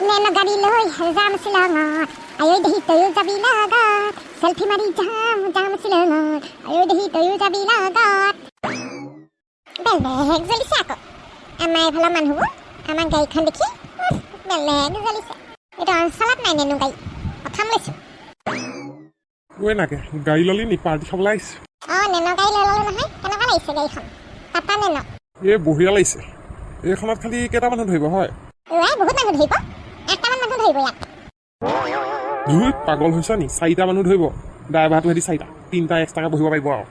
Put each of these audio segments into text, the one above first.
নেন গাড়ী লৈ যাম শ্বিলঙত আয়ৈ দেহি তয়ো যাবি লগত চেলফি মাৰি যাম যাম শ্বিলঙত আয়ৈ দেহি তয়ো যাবি লগত বেলেগ জ্বলিছে আকৌ আমাৰ এইফালৰ মানুহবোৰ আমাৰ গাড়ীখন দেখি বেলেগ জ্বলিছে এইটো অঞ্চলত নাই নেনো গাড়ী প্ৰথম লৈছোঁ ঐ নাকে গাড়ী ল'লি নি পাৰ্টি খাবলৈ আহিছে অঁ নেনো গাড়ী লৈ ল'লোঁ নহয় কেনেকুৱা লাগিছে গাড়ীখন টাটা নেনো এই বঢ়িয়া লাগিছে এইখনত খালি কেইটা মানুহ ধৰিব হয় ওৱাই বহুত মানুহ ধৰিব ধৰিব ইয়াত ধুই পাগল হৈছ নি? চাৰিটা মানুহ ধৰিব। ড্ৰাইভাৰটো সিহঁতি চাৰিটা। তিনিটা এক্সট্ৰাকৈ বহিব পাৰিব আৰু।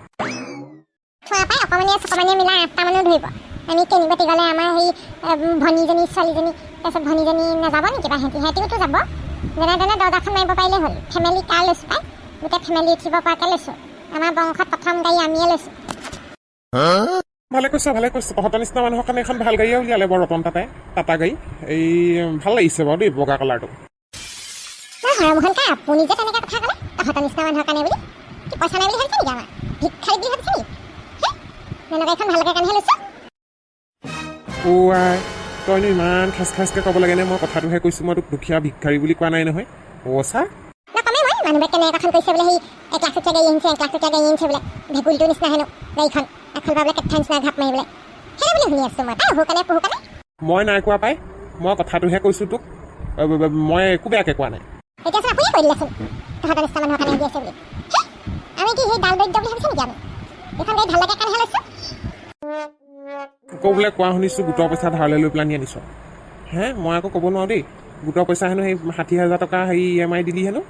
থোৱা পাই অকণমানিয়ে চকমানিয়ে মিলাই আঠটা মানুহ ধৰিব। আমি কেনিবাতি গ'লে আমাৰ সেই এম, ভনীজনী ছোৱালীজনী তাৰপিছত ভনীজনী নাযাব নেকি বা সিহঁতি? সিহঁতিওতো যাব। যেনে তেনে দৰ্জাখন মাৰিব পাৰিলে হ'ল। ফেমিলি কাৰ লৈছোঁ পাই? গোটেই ফেমিলি উঠিব পৰাকৈ লৈছোঁ। আমাৰ বংশত প্ৰথম গাড়ী আমিয়ে লৈছোঁ। ভালে কৈছ ভালে কৈছ। তহঁতৰ নিচিনা মানুহৰ কাৰণে এখন ভালো গাড়ীয়ে উলিয়ালে বাৰু ৰতন টাটাই টাটা গাড়ী। এই ভালো লাগিছে বাৰু দেই বগা কালাৰটো। হৰমোহন কা আপুনি যে তেনেকৈ কথা ক'লে তহঁতৰ নিচিনা মানুহৰ কাৰণে বুলি পইচা নাই বুলি ভাবিছে নেকি আমাৰ? ভিক্ষাৰী বুলি ভাবিছে নেকি? তেনেকুৱা এখন ভালকৈ কাৰণেহে লৈছোঁ। অ' তইনো ইমান খাচ খাচকৈ ক'ব লাগেনে মই কথাটোহে কৈছোঁ মই তোক দুখীয়া ভিক্ষাৰী বুলি কোৱা নাই নহয়। অ' মই মানুহবোৰে কেনেকৈ কথা কৈছে বোলে সেই এক লাখ টকীয়া গাড়ী আনিছে এক লাখ টকীয়া গাড়ী আনিছে বোলে ভেকুলীটোৰ নিচিনা হেনো গাড়ীখন। বোলে নিচিনা ঘাপ বুলি শুনি আছোঁ মই পাই নাই কোৱা পাই মই কথাটোহে কৈছোঁ তোক মই একো বেয়াকৈ কোৱা নাই এতিয়াচোন আপুনিয়ে কৈ দিলেচোন তহঁতৰ নিচিনা মানুহৰ কাৰণে দি আছে বুলি হে আমি কি সেই ডাল দৰিদ্ৰ বুলি ভাবিছে নেকি আমি এইখন গাড়ী ভাল লাগে কাৰণেহে লৈছোঁ আকৌ বোলে কোৱা শুনিছোঁ গোটৰ পইচা ধাৰলৈ লৈ পেলাই নি আনিছ হে মই আকৌ ক'ব নোৱাৰোঁ দেই গোটৰ পইচা হেনো সেই ষাঠি হাজাৰ টকা হেৰি ই এম আই দিলি হেনো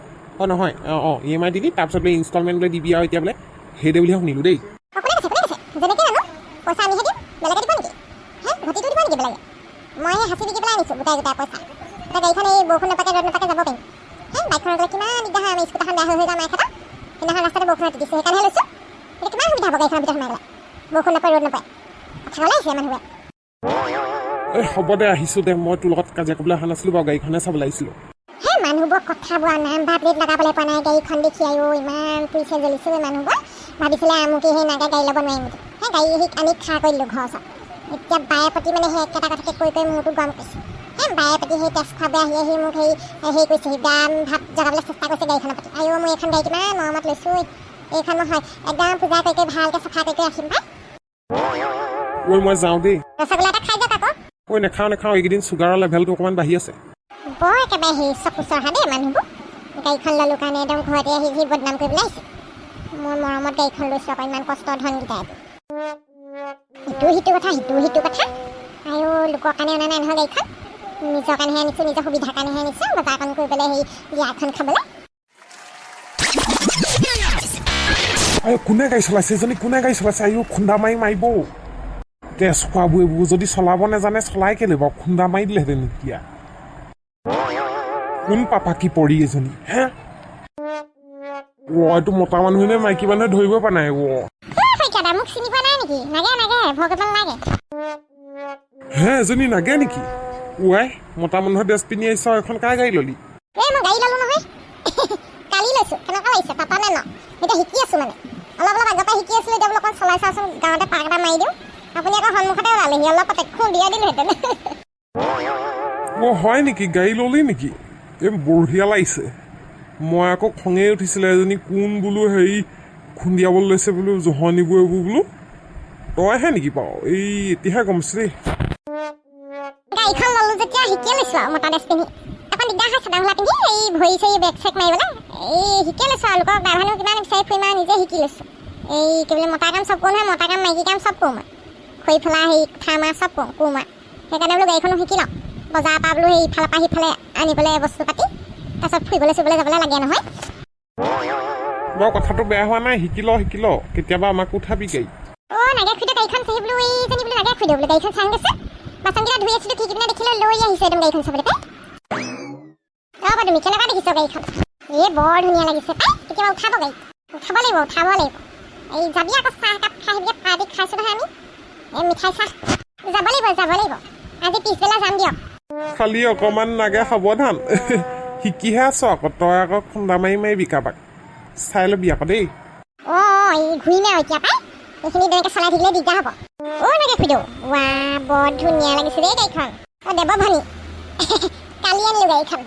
অঁ নহয় অঁ অঁ ই এম আই দিলি তাৰপিছত বোলে ইনষ্টলমেণ্ট বোলে দিবি আৰু এতিয়া বোলে সেইদে বুলিহে শুনিলোঁ দেই অ, কোনে কৈছে কোনে কৈছে যেনেকৈ জানো পইচা আমিহে দিম বেলেগে দিব নেকি? হে ঘটিটো দিব নেকি বেলেগে? মই সাঁচি বিকি পেলাই আনিছোঁ গোটাই গোটাই পইচা। এতিয়া গাড়ীখন এই বৰষুণ নাপাকে ৰ'দ নাপাকে যাব পাৰিম। হে বাইকখনত গ'লে কিমান দিগদাৰ হয় আমি স্কুটাৰখন বেয়া হৈ হৈ যাওঁ মায়ে খাটা সেইদিনাখন ৰাস্তাতে বৰষুণত তিতিছোঁ সেইকাৰণেহে লৈছোঁ। এতিয়া কিমান সুবিধা হ'ব গাড়ীখনৰ ভিতৰত সোমাই গ'লে বৰষুণ নাপায় ৰ'দ নাপায়। কথা ক'লে আহিছে মানুহবোৰে এই হ'ব দে আহিছোঁ দে মই তোৰ লগত কাজিয়া কৰিবলৈ অহা নাছিলোঁ বাৰু গাড়ীখনে চাবলৈ আহিছিলোঁ। মানুহবোৰ কথা বোৱা নাম্বাৰ প্লেট লগাবলৈ পোৱা নাই গাড়ীখন দেখি আয়ো ইমান পুলিচে জ্বলিছোঁ মানুহবোৰ। ভাবিছিলে আমুকি সেই নাগে গাড়ী ল'ব নোৱাৰিম নেকি সেই গাড়ী সেই আনি খাৰ কৰি দিলোঁ ঘৰৰ ওচৰত। এতিয়া বায়ে প্ৰতি মানে সেই একেটা কথাকে কৈ কৈ মোৰতো গৰম কৰিছে। সেই বায়ে প্ৰতি সেই তেজ খোৱাবলৈ আহি আহি মোক সেই হেৰি কৰিছে সেই বেয়া ভাৱ জগাবলৈ চেষ্টা কৰিছে গাড়ীখনৰ প্ৰতি। আয়ো মই এইখন গাড়ী কিমান মৰমত লৈছোঁ এইখন মই হয় একদম পূজা কৰি কৰি ভালকৈ চাফা কৰি কৰি ৰাখিম পাই। ঐ মই যাওঁ দেই। ৰসগোল্লা এটা খাই যাওক আকৌ। ঐ নাখাওঁ নাখাওঁ এইকেইদিন চুগাৰৰ লেভেলটো অকণমান বাঢ়ি আছে। বৰ একেবাৰে সেই চকু চৰহা দেই মানুহবোৰ। গাড়ীখন ল'লোঁ কাৰণে একদম ঘৰতে আহি সি বদনাম কৰিবলৈ আহিছে। মই মৰমত গাড়ীখন লৈছোঁ আকৌ ইমান কষ্ট ধনকেইটা এইটো ইটো সিটো কথা সিটো সিটো কথা। আৰু লোকৰ কাৰণে অনা নাই নহয় গাড়ীখন নিজৰ কাৰণেহে আনিছোঁ নিজৰ সুবিধাৰ কাৰণেহে আনিছোঁ। বজাৰখন কৰিবলৈ সেই বিয়াখন খাবলৈ। কোনে গাড়ী চলাইছে? এজনী কোনে গাড়ী চলাইছে? খুন্দা মাৰি মাৰিব। তেজ এইবোৰ যদি চলাব চলাই কেলে বাৰু? খুন্দা মাৰি দিলেহেঁতেন এতিয়া। কোন পাপা কি পৰি এজনী হে? এইটো মতা মানুহে নে মাইকী মানুহে ধৰিব পৰা নাই অ শইকীয়াদা মোক চিনি পোৱা নাই নেকি? নাগে নাগে ভগৱান লাগে। হে এজনী নাগে নেকি? ৱাই মতা মানুহৰ ড্ৰেছ পিন্ধি আহিছ এখন কাৰ গাড়ী ললি? এই মই গাড়ী ল'লোঁ নহয়। কালি লৈছোঁ কেনেকুৱা লাগিছে? পাপা নে ন এতিয়া শিকি আছোঁ মানে। অলপ অলপ আগৰ পৰা শিকি আছিলোঁ এতিয়া বোলো অকণ চলাই চাওঁচোন গাঁৱতে পাক এটা মাৰি দিওঁ। আপুনি আকৌ সন্মুখতে ওলালেহি অলপ প্ৰত্যক্ষ দিয়া দিলোহেঁতেন অ হয় নেকি? গাড়ী ললি নেকি? এই বঢ়িয়া লাগিছে। মই আকৌ খঙে উঠিছিলে এজনী কোন বোলো হেৰি খুন্দিয়াবলৈ লৈছে বোলো জহনিবোৰ এইবোৰ বোলো। তইহে নেকি বাৰু এই এতিয়াহে গম পাইছোঁ দেই। সেইকাৰণে বোলো গাড়ীখনো শিকি লওঁ। বজাৰৰ পৰা বোলো সেই ইফালৰ পৰা সিফালে আনিবলৈ বস্তু পাতি। তাৰপিছত ফুৰিবলৈ চুৰিবলৈ যাবলৈ লাগে নহয়। বাৰু কথাটো বেয়া হোৱা নাই শিকি ল শিকি ল। কেতিয়াবা আমাকো উঠাবি গাড়ী অ' নাগে খুইদেউ গাড়ীখন চাহি বোলো এইজনী বোলো নাগে খুইদেউ বোলো গাড়ীখন চাই গৈছে বাচনকেইটা ধুই আছিলোঁ ঠিক পিনে দেখিলে লৈ আহিছে একদম গাড়ীখন চাবলৈ পাই। ৰ'বা তুমি কেনেকুৱা দেখিছ গাড়ীখন? এই বৰ ধুনীয়া লাগিছে পাই। কেতিয়াবা উঠাব গাড়ী উঠাব লাগিব উঠাব লাগিব। এই যাবি আকৌ চাহ একাপ খাই আহিবি পাৰ্টি খাইছোঁ নহয় আমি। এই মিঠাই চাহ। যাব লাগিব যাব লাগিব। আজি পিছবেলা যাম দিয়ক। খালি অকণমান নাগে সাৱধান। শিকিহে আছ আকৌ তই আকৌ খুন্দা মাৰি মাৰিবি কাৰোবাক। চাই ল'বি আকৌ দেই। অ' এতিয়া পাই। এইখিনি তেনেকৈ চলাই থাকিলে দিগদাৰ হ'ব। খুইদেউ ৱা বৰ ধুনীয়া লাগিছে দেই গাড়ীখন। অ' দেৱ ভনী কালি আনিলোঁ গাড়ীখন।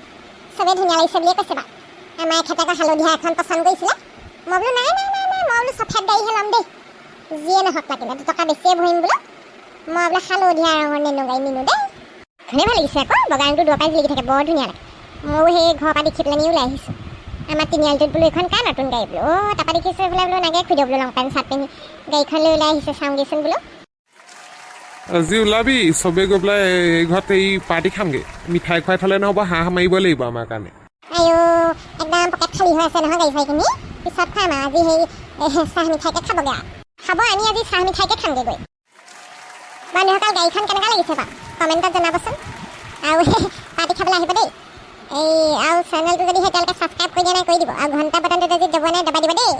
চবেই ধুনীয়া লাগিছে বুলিয়ে কৈছে আমাৰ হালধীয়া এখন পচন্দ কৰিছিলে। মই বোলো নাই নাই নাই নাই মই বোলো চফেদ গাড়ীহে ল'ম দেই। যিয়ে নহওক লাগিলে দুটকা বেছিয়ে ভৰিম বোলো। মই বোলে হালধীয়া ৰঙৰ নেনো গাড়ী নিনো দেই। ভাল লাগিছে আকৌ বগা দৰকাৰী জিলিকি থাকে বৰ ধুনীয়া লাগে। ময়ো সেই ঘৰৰ পৰা দেখি পেলাই ওলাই আহিছোঁ। আমাৰ তিনিআলিটোত বোলো এইখন কাৰ নতুন গাড়ী বোলো? অ' তাৰপৰা দেখিছোঁ বোলে বোলো নাগে খুদিব বোলো লং পেণ্ট চাৰ্ট পিন্ধি গাড়ীখন লৈ ওলাই আহিছে চাওঁগেচোন বোলো। আজি ওলাবি চবেই গৈ পেলাই এই ঘৰত এই পাৰ্টি খামগৈ। মিঠাই খুৱাই থ'লে নহ'ব হাঁহ মাৰিব লাগিব আমাৰ কাৰণে। আইঅ একদম পকেট খালী হৈ আছে নহয় গাড়ী চাড়ীখিনি। পিছত খাম আজি সেই চাহ মিঠাইকে খাবগৈ আৰু। খাব আমি আজি চাহ মিঠাইকে খামগৈ গৈ। বন্ধুসকল গাড়ীখন কেনেকুৱা লাগিছে বাৰু? কমেণ্টত জনাবচোন। আৰু পাৰ্টি খাবলৈ আহিব দেই। এই আৰু চেনেলটো যদি সেই তেওঁলোকে ছাবস্ক্ৰাইব কৰি দিয়া নাই কৰি দিব। আৰু ঘণ্টা বটনটো যদি দবাই নাই দবাই দিব দেই।